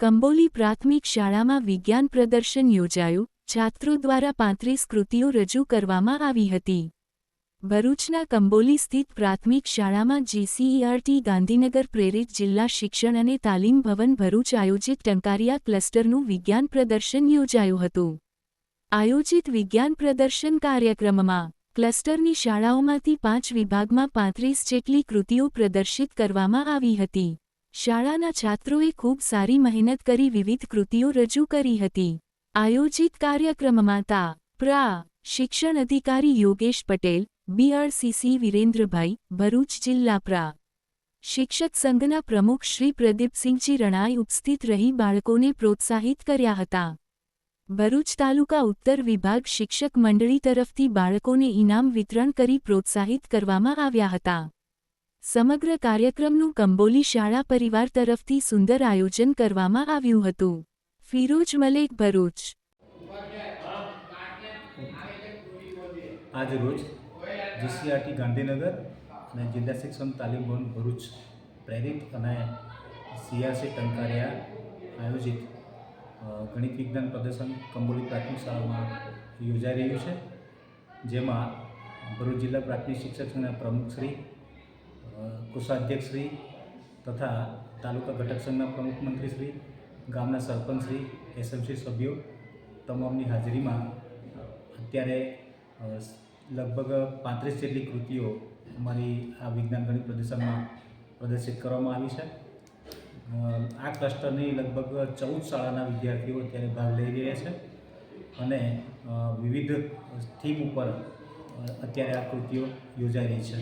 કંબોલી પ્રાથમિક શાળામાં વિજ્ઞાન પ્રદર્શન યોજાયું, છાત્રો દ્વારા પાંત્રીસ કૃતિઓ રજૂ કરવામાં આવી હતી. ભરૂચના કંબોલી સ્થિત પ્રાથમિક શાળામાં જીસીઈઆરટી ગાંધીનગર પ્રેરિત જિલ્લા શિક્ષણ અને તાલીમ ભવન ભરૂચ આયોજિત ટંકારિયા ક્લસ્ટરનું વિજ્ઞાન પ્રદર્શન યોજાયું હતું. આયોજિત વિજ્ઞાન પ્રદર્શન કાર્યક્રમમાં ક્લસ્ટરની શાળાઓમાંથી પાંચ વિભાગમાં પાંત્રીસ જેટલી કૃતિઓ પ્રદર્શિત કરવામાં આવી હતી. શાળાના છાત્રોએ ખૂબ સારી મહેનત કરી વિવિધ કૃતિઓ રજૂ કરી હતી. આયોજિત કાર્યક્રમમાં તા, પ્રા, શિક્ષણ અધિકારી યોગેશ પટેલ બીઆરસીસી વિરેન્દ્રભાઈ, ભરૂચ જિલ્લા પ્રા. શિક્ષક સંઘના પ્રમુખ શ્રી પ્રદીપસિંહજી રણાઈ ઉપસ્થિત રહી બાળકોને પ્રોત્સાહિત કર્યા હતા. ભરૂચ તાલુકા ઉત્તર વિભાગ શિક્ષક મંડળી તરફથી બાળકોને ઇનામ વિતરણ કરી પ્રોત્સાહિત કરવામાં આવ્યા હતા. સમગ્ર કાર્યક્રમનું કંબોલી શાળા પરિવાર તરફથી સુંદર આયોજન કરવામાં આવ્યું હતું. ફિરોજ મલેક ભરૂચ. આજ રોજ જીસીઆરટી ગાંધીનગર અને જિલ્લા શિક્ષણ તાલીમ ભવન ભરૂચ પ્રેરિત અને સીઆરસી ટંકારિયા આયોજિત ગણિત વિજ્ઞાન પ્રદર્શન કંબોલી પ્રાથમિક શાળામાં યોજાઈ રહ્યું છે. જેમાં ભરૂચ જિલ્લા પ્રાથમિક શિક્ષક સંઘના પ્રમુખશ્રી અ, કોષાધ્યક્ષશ્રી તથા તાલુકા ઘટક સંઘના પ્રમુખ મંત્રીશ્રી ગામના સરપંચશ્રી એસએમસી સભ્યો તમામની હાજરીમાં અત્યારે લગભગ પાંત્રીસ જેટલી કૃતિઓ અમારી આ વિજ્ઞાન ગણિત પ્રદર્શનમાં પ્રદર્શિત કરવામાં આવી છે. આ ક્લસ્ટરની લગભગ ચૌદ શાળાના વિદ્યાર્થીઓ અત્યારે ભાગ લઈ રહ્યા છે અને વિવિધ થીમ ઉપર અત્યારે આ કૃતિઓ યોજાઈ રહી છે.